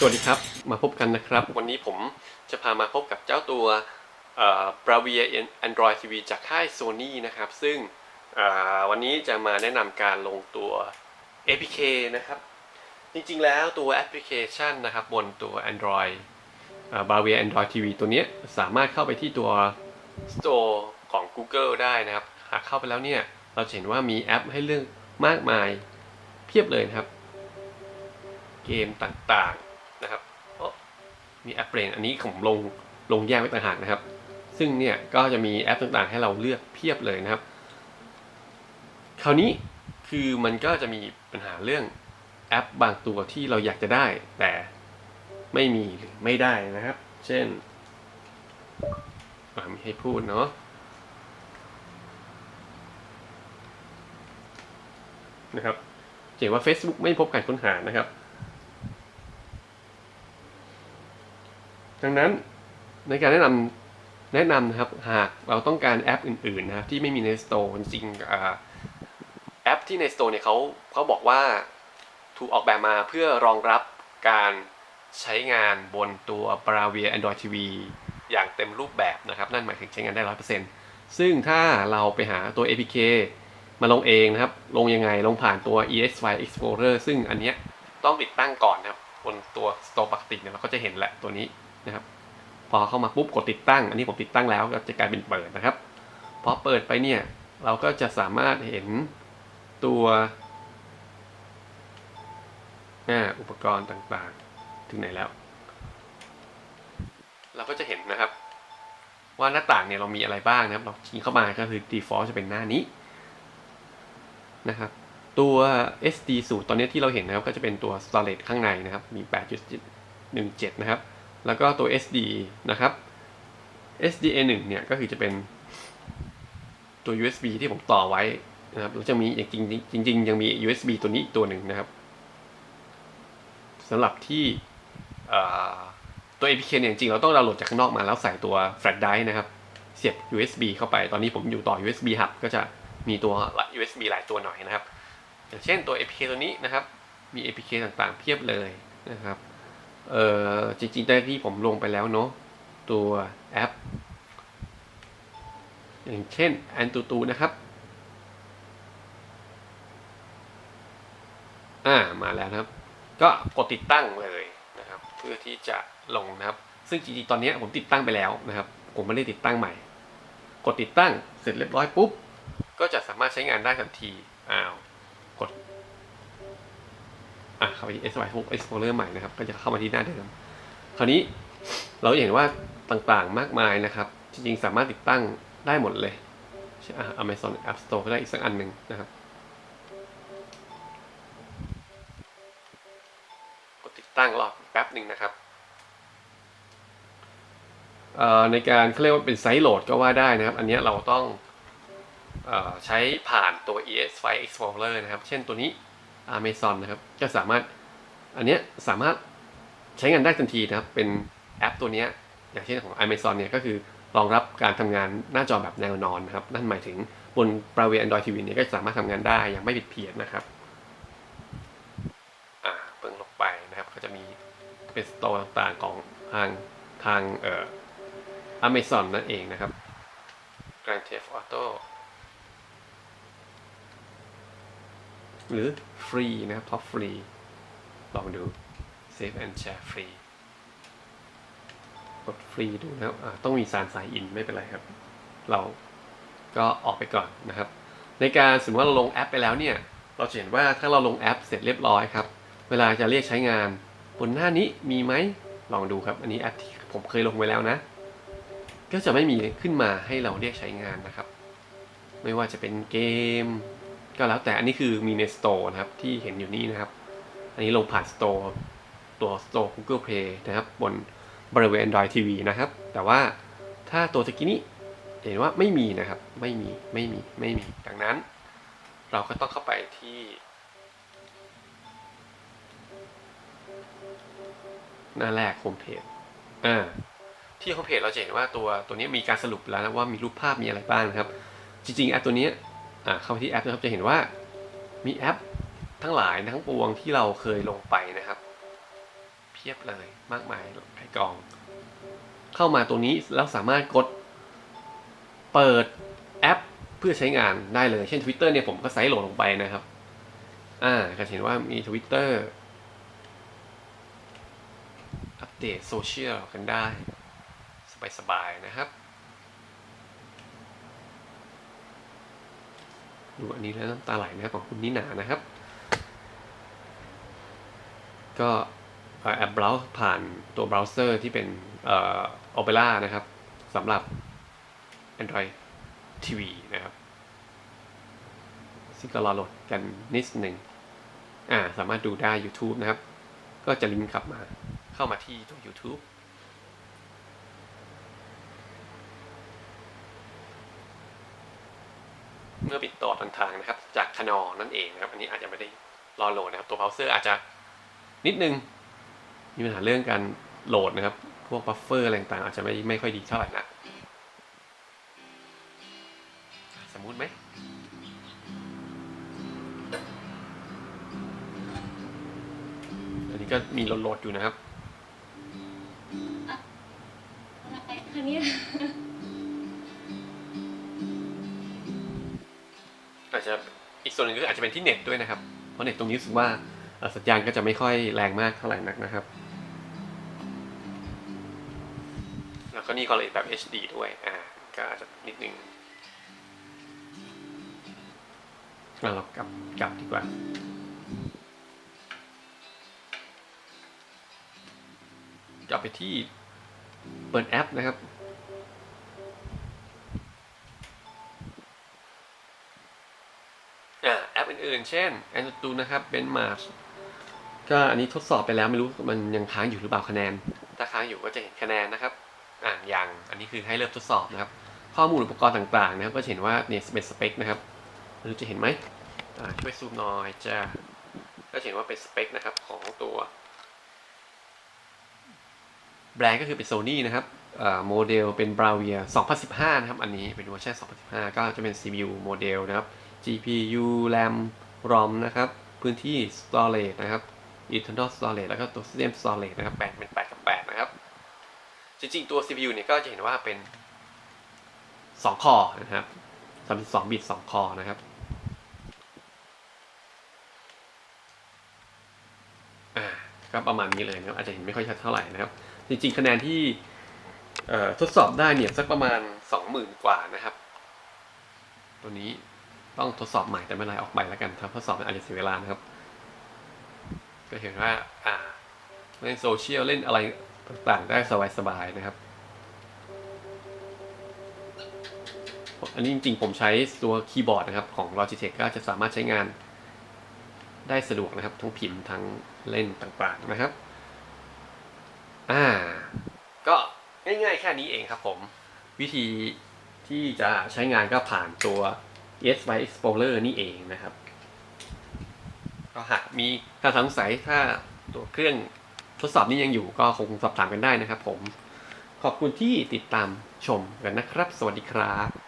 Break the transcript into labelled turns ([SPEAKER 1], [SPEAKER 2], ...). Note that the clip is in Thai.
[SPEAKER 1] สวัสดีครับ มาพบกันนะครับ วันนี้ผมจะพามาพบกับเจ้าตัวเอ่อ Bravia Android TV จากค่าย Sony นะครับ ซึ่งวันนี้จะมาแนะนำการลงตัว APK นะครับ จริงๆแล้วตัวแอปพลิเคชันนะครับ บนตัว Android Bravia Android TV ตัวนี้สามารถเข้าไปที่ตัว Store ของ Google ได้นะครับ หากเข้าไปแล้วเนี่ย เราจะเห็นว่ามีแอปให้เลือกมากมายเพียบเลยนะครับ เกมต่างๆ มีแอปเบรนอันนี้ผมลงลงแยกไว้ต่างหากนะครับ ซึ่งเนี่ยก็จะมีแอปต่างๆ ให้เราเลือกเพียบเลยนะครับ คราวนี้คือมันก็จะมีปัญหาเรื่องแอปบางตัวที่เราอยากจะได้ แต่ไม่มีหรือไม่ได้นะครับ เช่นอ่ามีให้พูดเนาะนะครับเห็นว่า Facebook ไม่พบการค้นหานะครับ ดังนั้นในการแนะนำแนะนำนะครับหากเราต้องการแอปอื่นๆนะครับที่ไม่มีใน Store จริงอแอปที่ใน Store เนี่ยเขาเขาบอกว่าถูกออกแบบมาเพื่อรองรับการใช้งานบนตัว Bravia Android TV อย่างเต็มรูปแบบนะครับ นั่นหมายถึงใช้งานได้ 100%ซึ่งถ้าเราไปหาตัว APK มาลงเองนะครับ ลงยังไงลงผ่านตัว EXY Explorer ซึ่งอันเนี้ยต้องติดตั้งก่อนนะครับ บนตัว Store ปกติเนี่ยเราก็จะเห็นแหละตัวนี้ นะครับ พอเข้ามาปุ๊บกดติดตั้ง อันนี้ผมติดตั้งแล้วก็จะกลายเป็นเปิดนะครับ พอเปิดไปเนี่ยเราก็จะสามารถเห็นตัวอุปกรณ์ต่างๆ ถึงไหนแล้ว เราก็จะเห็นนะครับ ว่าหน้าต่างเนี่ยเรามีอะไรบ้างนะครับ เราคลิกเข้ามาก็คือ default จะเป็นหน้านี้นะครับ ตัว SD สูตรตอนนี้ที่เราเห็นนะครับ ก็จะเป็นตัว storage ข้างในนะครับ มี 8.17 นะครับ แล้วก็ตัว SD นะครับ SDA 1เนี่ยก็คือจะเป็นตัว USB ที่ผมต่อไว้นะครับแล้วจะมีอย่างจริงจริงยังมี USB ตัวนี้อีกตัวหนึ่งนะครับสำหรับที่เอ่อตัว APK เนี่ยจริงเราต้องดาวน์โหลดจากข้างนอกมาแล้วใส่ตัว flash drive นะครับ เสียบ USB เข้าไปตอนนี้ผมอยู่ต่อ USB hub ก็จะมีตัว USB หลายตัวหน่อยนะครับ อย่างเช่นตัว APK ตัวนี้นะครับ มี APK ต่างๆ เพียบเลยนะครับ เอ่อจริงๆได้ที่ผมลงไปแล้วเนาะตัวแอป อย่างเช่น a n t u t u นะครับ อ่ามาแล้วครับ ก็กดติดตั้งเลยนะครับ เพื่อที่จะลงนะครับ ซึ่งจริงๆตอนนี้ผมติดตั้งไปแล้วนะครับ ผมไม่ได้ติดตั้งใหม่ กดติดตั้งเสร็จเรียบร้อยปุ๊บก็จะสามารถใช้งานได้ทันทีอ้าว อะเข้าไปที่ S Y Explorer ใหม่นะครับ ก็จะเข้ามาที่หน้าเดิม คราวนี้เราเห็นว่าต่างๆมากมายนะครับ จริงๆ สามารถติดตั้งได้หมดเลยอะ Amazon App Store ก็ได้อีกสักอันหนึ่งนะครับกดติดตั้งรอแป๊บหนึ่งนะครับเอ่อในการเขาเรียกว่าเป็นไซส์โหลดก็ว่าได้นะครับ อันนี้เราต้องเอ่อใช้ผ่านตัว ES File Explorer นะครับ เช่นตัวนี้ Amazon นะครับ ก็สามารถอันเนี้ยสามารถใช้งานได้ทันทีนะครับ เป็นแอปตัวเนี้ยอย่างเช่นของ Amazon เนี่ยก็คือรองรับการทำงานหน้าจอแบบแนวนอนนะครับ นั่นหมายถึงบน Bravia Android TV เนี่ยก็สามารถทำงานได้อย่างไม่ผิดเพี้ยนนะครับอ่าเพิ่งลงไปนะครับก็จะมีเป็นสโตร์ต่างๆของทางทางเอ่อ Amazon นั่นเองนะครับ Grand Theft Auto หรือฟรีนะครับท็อปฟรีลองดู Save and Share ฟรีกดฟรีดูนะครับต้องมีสารสายอินไม่เป็นไรครับ เราก็ออกไปก่อนนะครับ ในการสมมติว่าเราลงแอปไปแล้วเนี่ย เราจะเห็นว่าถ้าเราลงแอปเสร็จเรียบร้อยครับ เวลาจะเรียกใช้งานบนหน้านี้มีไหมลองดูครับ อันนี้แอปที่ผมเคยลงไว้แล้วนะ ก็จะไม่มีขึ้นมาให้เราเรียกใช้งานนะครับ ไม่ว่าจะเป็นเกม ก็แล้วแต่อันนี้คือมีใน Store นะครับที่เห็นอยู่นี่นะครับ อันนี้ลงผ่าน Store ตัว Store Google Play นะครับ บนบริเวณ Android TV นะครับ แต่ว่าถ้าตัวตะกี้นี้เห็นว่าไม่มีนะครับ ไม่มี ไม่มี ไม่มี ดังนั้น เราก็ต้องเข้าไปที่ หน้าแรกโฮมเพจอ่าที่โฮมเพจเราจะเห็นว่าตัวตัวนี้มีการสรุปแล้วนะว่ามีรูปภาพมีอะไรบ้างนะครับ จริงๆแอปตัวนี้ เข้าไปที่แอปนะครับจะเห็นว่ามีแอปทั้งหลายทั้งปวงที่เราเคยลงไปนะครับ เพียบเลยมากมายหลายกอง เข้ามาตัวนี้แล้วสามารถกดเปิดแอปเพื่อใช้งานได้เลย เช่น Twitter เนี่ยผมก็ไซส์โหลดลงไปนะครับ อ่าก็เห็นว่ามี Twitter อัปเดตโซเชียลกันได้ สบายๆนะครับ ดูอันนี้แล้วน้ำตาไหลนะครับของคุณนิหนานะครับ ก็แอปเบราว์ผ่านตัวเบราว์เซอร์ที่เป็นเอ่อ Opera นะครับสำหรับ Android TV นะครับซึ่งก็รอโหลดกันนิดหนึ่งอ่าสามารถดูได้ YouTube นะครับ ก็จะลิงก์กลับมาเข้ามาที่ตัว YouTube เมื่อปิดต่อทางทางนะครับ จากคนอนั่นเองนะครับ อันนี้อาจจะไม่ได้รอโหลดนะครับ ตัวเบราว์เซอร์อาจจะนิดนึง มีปัญหาเรื่องการโหลดนะครับ พวกบัฟเฟอร์อะไรต่างๆอาจจะไม่ไม่ค่อยดีเท่าไหร่นะสมมุติไหมอันนี้ก็มีโหลดอยู่นะครับ
[SPEAKER 2] อะไรคะเนี่
[SPEAKER 1] จะอีกส่วนหนึ่งก็อาจจะเป็นที่เน็ตด้วยนะครับเพราะเน็ตตรงนี้รู้สึกว่าสัญญาณก็จะไม่ค่อยแรงมากเท่าไหร่นักนะครับ แล้วก็นี่ก็เลยแบบ HD ด้วยอ่าก็อาจจะนิดนึงเรากลับกลับดีกว่ากลับไปที่เปิดแอปนะครับ อื่นๆ เช่น a n t u นะครับ Benchmark ก็อันนี้ทดสอบไปแล้วไม่รู้มันยังค้างอยู่หรือเปล่าคะแนน ถ้าค้างอยู่ก็จะเห็นคะแนนนะครับ อ่ายัง อันนี้คือให้เริ่มทดสอบนะครับ ข้อมูลอุปกรณ์ต่างๆนะครับ ก็เห็นว่าเนี่ยเป็นสเปคนะครับรู้จะเห็นไหมอ่าช่วยซูมหน่อยจ้าก็เห็นว่าเป็นสเปคนะครับของตัว แบรนด์ก็คือเป็นโซนี่นะครับอ่าโมเดลเป็น Bravia 2015 นะครับ อันนี้เป็นเวอร์ชัน2015 ก็จะเป็น CPU โมเดลนะครับ GPU RAM ROM นะครับ พื้นที่ storage นะครับ internal storage แล้วก็ตัว system storage นะครับแบ่งเป็น8กับ8นะครับ จริงๆ ตัว CPU เนี่ยก็จะเห็นว่าเป็น 2 คอนะครับ32บิต2 คอนะครับ อ่า ก็ประมาณนี้เลยนะครับ อาจจะเห็นไม่ค่อยชัดเท่าไหร่นะครับ จริงๆ คะแนนที่ทดสอบได้เนี่ยสักประมาณ 20,000 กว่านะครับ ตัวนี้ ต้องทดสอบใหม่แต่ไม่ไรออกใหม่แล้วกันถ้าทดสอบมันอาจจะเสียเวลานะครับ ก็เห็นว่าอ่าเล่นโซเชียลเล่นอะไรต่างๆ ได้สบายๆนะครับ อันนี้จริงๆ ผมใช้ตัวคีย์บอร์ดนะครับของ Logitech ก็จะสามารถใช้งานได้สะดวกนะครับ ทั้งพิมพ์ทั้งเล่นต่างๆนะครับ อ่า ก็ง่ายๆแค่นี้เองครับผม วิธีที่จะใช้งานก็ผ่านตัว ESY Explorer นี่เองนะครับ ก็หากมีถ้าสงสัยถ้าตัวเครื่องทดสอบนี้ยังอยู่ก็คงสอบถามกันได้นะครับผม ขอบคุณที่ติดตามชมกันนะครับ สวัสดีครับ